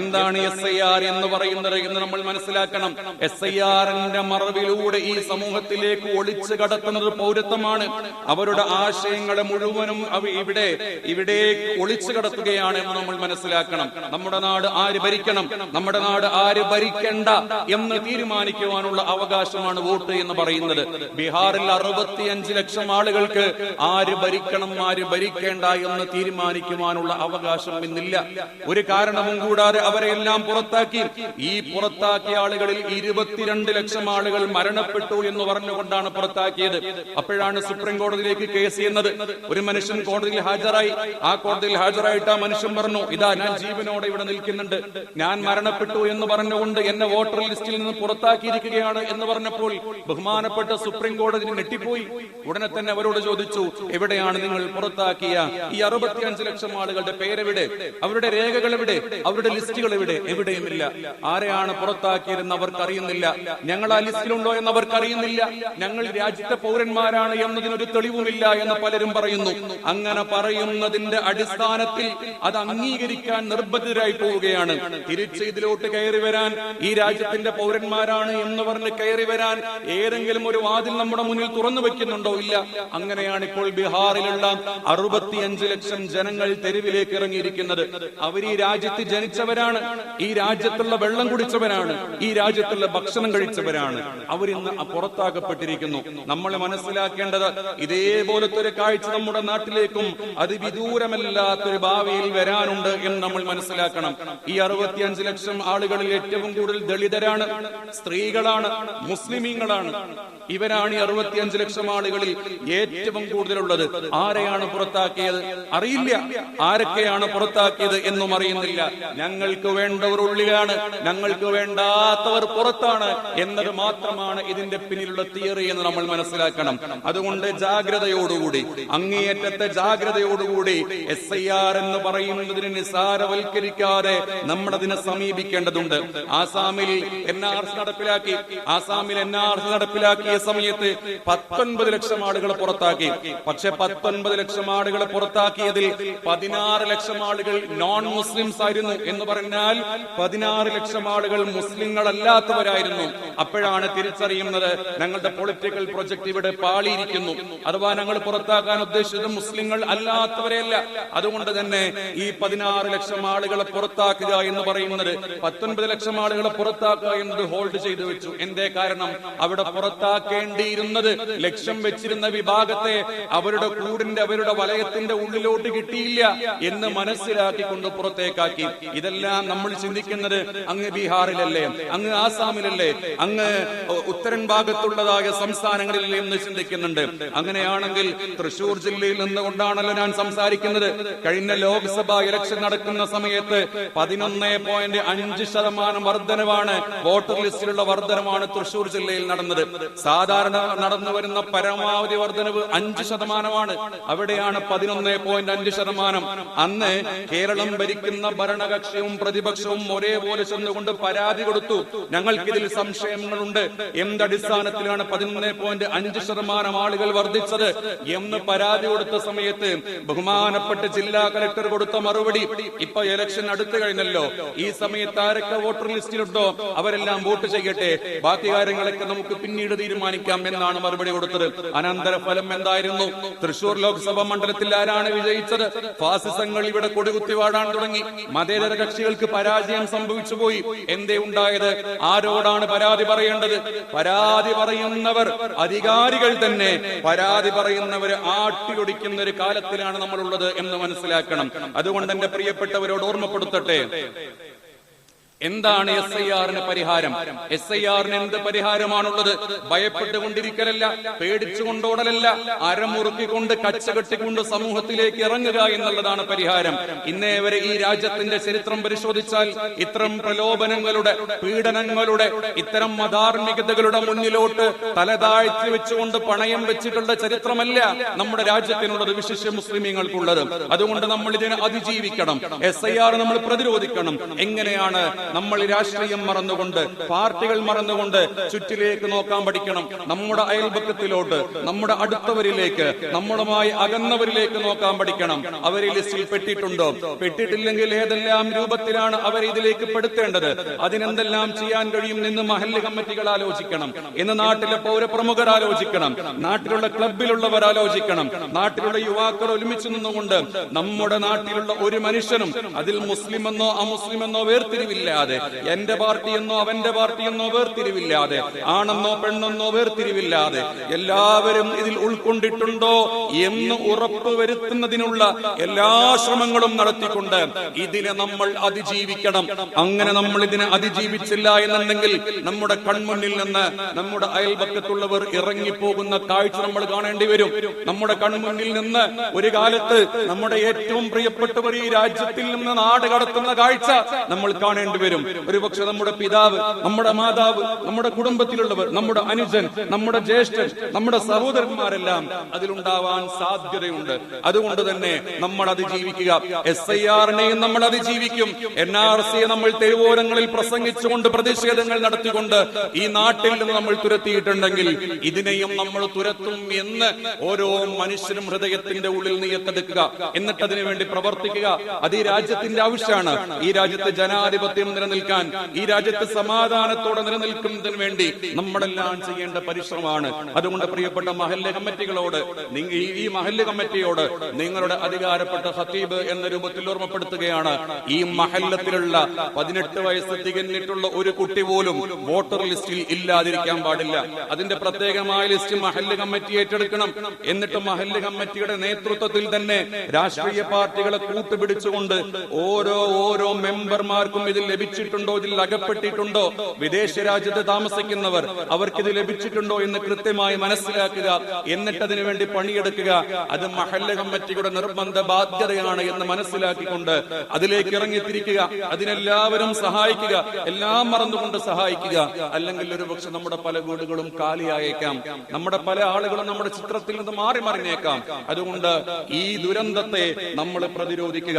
എന്താണ് S I R എന്ന് പറയുന്നത് എന്ന് നമ്മൾ മനസ്സിലാക്കണം. എസ് ഐ ആറിന്റെ മറവിലൂടെ ഈ സമൂഹത്തിലേക്ക് ഒളിച്ചു കടത്തുന്നത് പൗരത്വമാണ്. അവരുടെ ആശയങ്ങളെ മുഴുവനും ഇവിടെ ഇവിടെ ഒളിച്ചു കടത്തുകയാണ് എന്ന് നമ്മൾ മനസ്സിലാക്കണം. നമ്മുടെ നാട് ആര് ഭരിക്കണം? നമ്മുടെ നാട് ആര് ഭരിക്കണ്ട എന്ന് തീരുമാനിക്കുവാനുള്ള അവകാശമാണ് വോട്ട് എന്ന് പറയുന്നത്. ബീഹാറിൽ അറുപത്തിയഞ്ച് ലക്ഷം ആളുകൾക്ക് ആര് ഭരിക്കണം ആര് ഭരിക്കേണ്ട എന്ന് തീരുമാനിക്കുവാനുള്ള അവകാശം ഇന്നില്ല. ഒരു കാരണവും കൂടാതെ അവരെ എല്ലാം പുറത്താക്കി. ഈ പുറത്താക്കിയ ആളുകളിൽ ഇരുപത്തിരണ്ട് ലക്ഷം ആളുകൾ മരണപ്പെട്ടു എന്ന് പറഞ്ഞുകൊണ്ടാണ് പുറത്താക്കിയത്. അപ്പോഴാണ് സുപ്രീം കോടതിയിലേക്ക് കേസ് ചെയ്യുന്നത് ഒരു മനുഷ്യൻ കോടതിയിൽ ഹാജരായി. ആ കോടതിയിൽ ഹാജരായിട്ട് ആ മനുഷ്യൻ പറഞ്ഞു ഇതാ ഞാൻ ജീവനോടെ ഇവിടെ നിൽക്കുന്നുണ്ട്. ഞാൻ മരണപ്പെട്ടു എന്ന് പറഞ്ഞുകൊണ്ട് എന്നെ വോട്ടർ ലിസ്റ്റിൽ നിന്ന് പുറത്താക്കിയിരിക്കുകയാണ് എന്ന് പറഞ്ഞപ്പോൾ ബഹുമാനപ്പെട്ട സുപ്രീം കോടതി ഞെട്ടിപ്പോയി. ഉടനെ തന്നെ അവരോട് ചോദിച്ചു എവിടെയാണ് നിങ്ങൾ പുറത്താക്കിയ ഈ അറുപത്തിയഞ്ച് ലക്ഷം ആളുകളുടെ പേരെവിടെ? അവരുടെ രേഖകൾ എവിടെ അവരുടെ ലിസ്റ്റുകൾ എവിടെ എവിടെയുമില്ല. ആരെയാണ് പുറത്താക്കിയതെന്ന് അവർക്ക് അറിയുന്നില്ല. ഞങ്ങൾ ആ ലിസ്റ്റിലുണ്ടോ എന്ന് അവർക്ക് അറിയുന്നില്ല ഞങ്ങൾ രാജ്യത്തെ പൗരന്മാരാണ് എന്നതിനൊരു തെളിവുമില്ല എന്ന് പലരും പറയുന്നു. അങ്ങനെ പറയുന്നതിന്റെ അടിസ്ഥാനത്തിൽ അത് അംഗീകരിക്കാൻ നിർബന്ധിതരായി പോവുകയാണ്. തിരിച്ച് ഇതിലോട്ട് കയറി വരാൻ ഈ രാജ്യത്തിന്റെ പൗരന്മാരാണ് എന്ന് പറഞ്ഞ് കയറി വരാൻ ഏതെങ്കിലും ഒരു വാതിൽ നമ്മുടെ മുന്നിൽ തുറന്നു വെക്കുന്നുണ്ടോ? ഇല്ല. അങ്ങനെയാണ് ഇപ്പോൾ ബീഹാറിലുള്ള അറുപത്തിയഞ്ച് ലക്ഷം ജനങ്ങൾ തെരുവിലേക്ക് ഇറങ്ങിയിരിക്കുന്നത്. അവർ ഈ രാജ്യത്ത് ജനിച്ചവരാണ് ഈ രാജ്യത്തുള്ള വെള്ളം കുടിച്ചവരാണ്. ഈ രാജ്യത്തുള്ള ഭക്ഷണം കഴിച്ചവരാണ്. അവരിന്ന് പുറത്താക്കപ്പെട്ടിരിക്കുന്നു. നമ്മൾ മനസ്സിലാക്കേണ്ടത് ഇതേപോലത്തെ ഒരു കാഴ്ച നമ്മുടെ നാട്ടിലേക്കും അതിവിദൂരമല്ലാത്തൊരു ഭാവിയിൽ വരാനുണ്ട് എന്ന് നമ്മൾ മനസ്സിലാക്കണം. ഈ അറുപത്തിയഞ്ച് ലക്ഷം ആളുകളിൽ ഏറ്റവും കൂടുതൽ ദളിതരാണ് സ്ത്രീകളാണ് മുസ്ലിമീങ്ങളാണ്. ഇവരാണ് ഈ അറുപത്തിയഞ്ച് ലക്ഷം ആളുകളിൽ ഏറ്റവും കൂടുതലുള്ളത്. ആരെയാണ് പുറത്താക്കിയത്? അറിയില്ല. ആരൊക്കെയാണ് പുറത്താക്കിയത് എന്നും അറിയുന്നില്ല. ഞങ്ങൾക്ക് വേണ്ടവർ ഉള്ളിലാണ്. ഞങ്ങൾക്ക് വേണ്ടാത്തവർ പുറത്താണ് എന്നത് മാത്രമാണ് ഇതിന്റെ പിന്നിലുള്ള തിയറി എന്ന് നമ്മൾ മനസ്സിലാക്കണം. അതുകൊണ്ട് ജാഗ്രതയോടുകൂടി അങ്ങേയറ്റത്തെ ജാഗ്രതയോടുകൂടി എസ് ഐ ആർ എന്ന് പറയുന്നതിന് നിസാരവൽക്കരിക്കാതെ നമ്മൾ അതിനെ സമീപിക്കേണ്ടതുണ്ട്. ആസാമിൽ എൻ ആർ നടപ്പിലാക്കി. ആസാമിൽ എൻ ആർ നടപ്പിലാക്കിയ സമയത്ത് പത്തൊൻപത് ലക്ഷം ആളുകളെ പുറത്താക്കി. പക്ഷെ പത്തൊൻപത് ലക്ഷം ആളുകളെ പുറത്താക്കിയതിൽ പതിനാറ് ലക്ഷം ആളുകൾ നോൺ മുസ്ലിംസ് ആയിരുന്നു എന്ന് പറഞ്ഞാൽ പതിനാറ് ലക്ഷം ആളുകൾ മുസ്ലിങ്ങളല്ലാത്തവരായിരുന്നു. അപ്പോഴാണ് തിരിച്ചറിയുന്നത് ഞങ്ങളുടെ പൊളിറ്റിക്കൽ പ്രൊജക്ട് ഇവിടെ പാളിയിരിക്കുന്നു. അഥവാ ഞങ്ങൾ പുറത്താക്കാൻ ഉദ്ദേശിച്ചത് മുസ്ലിങ്ങൾ അല്ലാത്തവരെയല്ല അതുകൊണ്ട് തന്നെ ഈ പതിനാറ് ലക്ഷം ആളുകളെ പുറത്താക്കുക എന്ന് പറയുന്നത് പത്തൊൻപത് ലക്ഷം ആളുകളെ പുറത്താക്കുക എന്നത് ഹോൾഡ് ചെയ്തു വെച്ചു. എന്തേ കാരണം? അവിടെ പുറത്താക്കേണ്ടിയിരുന്നത് ലക്ഷ്യം വെച്ചിരുന്ന വിഭാഗത്തെ അവരുടെ കൂടിന്റെ അവരുടെ വലയത്തിന്റെ ഉള്ളിലോട്ട് കിട്ടിയില്ല എന്ന് മനസ്സിലാക്കിക്കൊണ്ട് പുറത്തേക്കാക്കി. ഇതെല്ലാം നമ്മൾ ചിന്തിക്കുന്നത് അങ്ങ് ബീഹാറിലല്ലേ അങ്ങ് ആസാമിലല്ലേ അങ്ങ് ഉത്തരൻ ഭാഗത്തുള്ളതായ സംസ്ഥാനങ്ങളിൽ എന്ന് ചിന്തിക്കുന്നുണ്ട്. അങ്ങനെയാണെങ്കിൽ തൃശൂർ ജില്ലയിൽ നിന്നുകൊണ്ടാണല്ലോ ഞാൻ സംസാരിക്കുന്നത്. കഴിഞ്ഞ ലോക്സഭാ ഇലക്ഷൻ നടക്കുന്ന സമയത്ത് പതിനൊന്ന് പോയിന്റ് അഞ്ച് ശതമാനം വർധനവാണ് വോട്ടർ ലിസ്റ്റിലുള്ള വർധനമാണ് തൃശൂർ ജില്ലയിൽ നടന്നത്. സാധാരണ നടന്നു വരുന്ന പരമാവധി വർധനവ് അഞ്ച് ശതമാനമാണ്. അവിടെയാണ് പതിനൊന്ന് പോയിന്റ് അഞ്ച് ശതമാനം. അന്ന് കേരളം ഭരിക്കുന്ന ഭരണകക്ഷിയും പ്രതിപക്ഷവും ഒരേപോലെ ചെന്നുകൊണ്ട് പരാതി കൊടുത്തു. ഞങ്ങൾക്കിതിൽ സംശയങ്ങളുണ്ട്. എന്തടിസ്ഥാനത്തിലാണ് പതിനൊന്ന് പോയിന്റ് അഞ്ച് ശതമാനം ആളുകൾ വർദ്ധിച്ചത് എന്ന് പരാതി കൊടുത്ത സമയത്ത് ബഹുമാനപ്പെട്ട ജില്ലാ കലക്ടർ കൊടുത്ത മറുപടി ഇപ്പൊ ഇലക്ഷൻ അടുത്തു കഴിഞ്ഞല്ലോ. ഈ സമയത്ത് ആരൊക്കെ വോട്ടർ ലിസ്റ്റിലുണ്ടോ? അവരെല്ലാം വോട്ട് ചെയ്യട്ടെ. ബാക്കി കാര്യങ്ങളൊക്കെ നമുക്ക് പിന്നീട് തീരുമാനിക്കാം എന്നാണ് മറുപടി കൊടുത്തത്. അനന്തരഫലം എന്തായിരുന്നു? തൃശൂർ ലോക്സഭാ മണ്ഡലത്തിൽ ആരാണ് വിജയിച്ചത്? ഫാസിസങ്ങൾ ഇവിടെ കൊടികുത്തി വാടാൻ തുടങ്ങി. മതേതര കക്ഷികൾക്ക് പരാജയം സംഭവിച്ചു പോയി. എന്തേ ഉണ്ടായത്? ആരോടാണ് പരാതി പറയേണ്ടത്? പരാതി പറയുന്നവർ അധികാരികൾ തന്നെ പരാതി പറയുന്നവർ ആട്ടിയൊടിക്കുന്ന ഒരു കാലത്തിലാണ് നമ്മളുള്ളത് എന്ന് മനസ്സിലാക്കണം. അതുകൊണ്ട് എന്റെ പ്രിയപ്പെട്ടവരോട് ഓർമ്മപ്പെടുത്തട്ടെ. എന്താണ് എസ് ഐ ആറിന് പരിഹാരം? എസ് ഐ ആറിന് എന്ത് പരിഹാരമാണുള്ളത്? ഭയപ്പെട്ടുകൊണ്ടിരിക്കലല്ല പേടിച്ചുകൊണ്ടോടലല്ല അരമുറുക്കിക്കൊണ്ട് കച്ചകെട്ടിക്കൊണ്ട് സമൂഹത്തിലേക്ക് ഇറങ്ങുക എന്നുള്ളതാണ് പരിഹാരം. ഇന്നേ വരെ ഈ രാജ്യത്തിന്റെ ചരിത്രം പരിശോധിച്ചാൽ ഇത്തരം പ്രലോഭനങ്ങളുടെ പീഡനങ്ങളുടെ ഇത്തരം മതാർമികതകളുടെ മുന്നിലോട്ട് തലതാഴ്ത്തി വെച്ചുകൊണ്ട് പണയം വെച്ചിട്ടുള്ള ചരിത്രമല്ല നമ്മുടെ രാജ്യത്തിനുള്ളത് വിശിഷ്യ മുസ്ലിമീങ്ങൾക്കുള്ളത്. അതുകൊണ്ട് നമ്മൾ ഇതിനെ അതിജീവിക്കണം. എസ് ഐ ആർ നമ്മൾ പ്രതിരോധിക്കണം. എങ്ങനെയാണ് നമ്മൾ രാഷ്ട്രീയം മറന്നുകൊണ്ട് പാർട്ടികൾ മറന്നുകൊണ്ട് ചുറ്റിലേക്ക് നോക്കാൻ പഠിക്കണം. നമ്മുടെ അയൽപക്കത്തിലോട്ട് നമ്മുടെ അടുത്തവരിലേക്ക് നമ്മളുമായി അകന്നവരിലേക്ക് നോക്കാൻ പഠിക്കണം. അവർ ലിസ്റ്റിൽ പെട്ടിട്ടുണ്ടോ? പെട്ടിട്ടില്ലെങ്കിൽ ഏതെല്ലാം രൂപത്തിലാണ് അവർ ഇതിലേക്ക് പെടുത്തേണ്ടത്? അതിനെന്തെല്ലാം ചെയ്യാൻ കഴിയും എന്ന് മഹല്ല് കമ്മിറ്റികൾ ആലോചിക്കണം. എന്ന് നാട്ടിലെ പൗരപ്രമുഖർ ആലോചിക്കണം. നാട്ടിലുള്ള ക്ലബിലുള്ളവർ ആലോചിക്കണം. നാട്ടിലുള്ള യുവാക്കൾ ഒരുമിച്ച് നിന്നുകൊണ്ട് നമ്മുടെ നാട്ടിലുള്ള ഒരു മനുഷ്യനും അതിൽ മുസ്ലിം എന്നോ അമുസ്ലിം എന്നോ വേർതിരിവില്ലാതെ എന്റെ പാർട്ടിയെന്നോ അവന്റെ പാർട്ടിയെന്നോ വേർതിരിവില്ലാതെ ആണെന്നോ പെണ്ണെന്നോ വേർതിരിവില്ലാതെ എല്ലാവരും ഇതിൽ ഉൾക്കൊണ്ടിട്ടുണ്ടോ എന്ന് ഉറപ്പുവരുത്തുന്നതിനുള്ള എല്ലാ ശ്രമങ്ങളും നടത്തിക്കൊണ്ട് ഇതിനെ നമ്മൾ അതിജീവിക്കണം. അങ്ങനെ നമ്മൾ ഇതിനെ അതിജീവിച്ചില്ല എന്നുണ്ടെങ്കിൽ നമ്മുടെ കൺമുന്നിൽ നിന്ന് നമ്മുടെ അയൽപക്കത്തുള്ളവർ ഇറങ്ങിപ്പോകുന്ന കാഴ്ച നമ്മൾ കാണേണ്ടി വരും. നമ്മുടെ കൺമുന്നിൽ നിന്ന് ഒരു കാലത്ത് നമ്മുടെ ഏറ്റവും പ്രിയപ്പെട്ടവർ ഈ രാജ്യത്തിൽ നിന്ന് നാട് കടത്തുന്ന കാഴ്ച നമ്മൾ കാണേണ്ടി വരും. ഒരുപക്ഷെ നമ്മുടെ പിതാവ് നമ്മുടെ മാതാവ് നമ്മുടെ കുടുംബത്തിലുള്ളവർ നമ്മുടെ അനുജൻ നമ്മുടെ ജ്യേഷ്ഠൻ നമ്മുടെ സഹോദരന്മാരെല്ലാം അതിലുണ്ടാവാൻ സാധ്യതയുണ്ട്. അതുകൊണ്ട് തന്നെ നമ്മൾ അതിജീവിക്കുക എസ് ഐ ആറിനെയും നമ്മൾ അതിജീവിക്കും എൻ ആർ സിയെ നമ്മൾ തെരുവോരങ്ങളിൽ പ്രസംഗിച്ചുകൊണ്ട് പ്രതിഷേധങ്ങൾ നടത്തിക്കൊണ്ട് ഈ നാട്ടിൽ നിന്ന് നമ്മൾ തുരത്തിയിട്ടുണ്ടെങ്കിൽ ഇതിനെയും നമ്മൾ തുരത്തും എന്ന് ഓരോ മനുഷ്യനും ഹൃദയത്തിന്റെ ഉള്ളിൽ നീയത്തെടുക്കുക. എന്നിട്ട് അതിനു വേണ്ടി പ്രവർത്തിക്കുക. അത് ഈ രാജ്യത്തിന്റെ ആവശ്യമാണ്. ഈ രാജ്യത്തെ ജനാധിപത്യം നിലനിൽക്കാൻ ഈ രാജ്യത്ത് സമാധാനത്തോടെ നിലനിൽക്കുന്നതിന് വേണ്ടി നമ്മളെല്ലാം ചെയ്യേണ്ട പരിശ്രമമാണ്. അതുകൊണ്ട് പ്രിയപ്പെട്ട മഹല്ല് കമ്മിറ്റികളോട് ഈ മഹല്ല് കമ്മിറ്റിയോട് നിങ്ങളുടെ അധികാരപ്പെട്ട ഹത്തീബ് എന്ന രൂപത്തിൽ ഓർമ്മപ്പെടുത്തുകയാണ്. ഈ മഹല്ലത്തിലുള്ള പതിനെട്ട് വയസ്സ് തികഞ്ഞിട്ടുള്ള ഒരു കുട്ടി പോലും വോട്ടർ ലിസ്റ്റിൽ ഇല്ലാതിരിക്കാൻ പാടില്ല. അതിന്റെ പ്രത്യേകമായ ലിസ്റ്റ് മഹല്ല് കമ്മിറ്റി ഏറ്റെടുക്കണം. എന്നിട്ട് മഹല്ല് കമ്മിറ്റിയുടെ നേതൃത്വത്തിൽ തന്നെ രാഷ്ട്രീയ പാർട്ടികളെ കൂട്ടുപിടിച്ചുകൊണ്ട് ഓരോ ഓരോ മെമ്പർമാർക്കും ഇതിൽ ലഭിച്ചിട്ടുണ്ടോ? ഇതിൽ അകപ്പെട്ടിട്ടുണ്ടോ? വിദേശ രാജ്യത്ത് താമസിക്കുന്നവർ അവർക്ക് ഇത് ലഭിച്ചിട്ടുണ്ടോ എന്ന് കൃത്യമായി മനസ്സിലാക്കുക എന്നിട്ട് അതിനു വേണ്ടി പണിയെടുക്കുക. അത് മഹല്ല കമ്മിറ്റിയുടെ നിർബന്ധ ബാധ്യതയാണ് എന്ന് മനസ്സിലാക്കിക്കൊണ്ട് അതിലേക്ക് ഇറങ്ങിത്തിരിക്കുക. അതിനെല്ലാവരും സഹായിക്കുക. എല്ലാം മറന്നുകൊണ്ട് സഹായിക്കുക. അല്ലെങ്കിൽ ഒരു പക്ഷെ നമ്മുടെ പല വീടുകളും കാലിയായേക്കാം. നമ്മുടെ പല ആളുകളും നമ്മുടെ ചിത്രത്തിൽ നിന്ന് മാറി മറിഞ്ഞേക്കാം. അതുകൊണ്ട് ഈ ദുരന്തത്തെ നമ്മൾ പ്രതിരോധിക്കുക.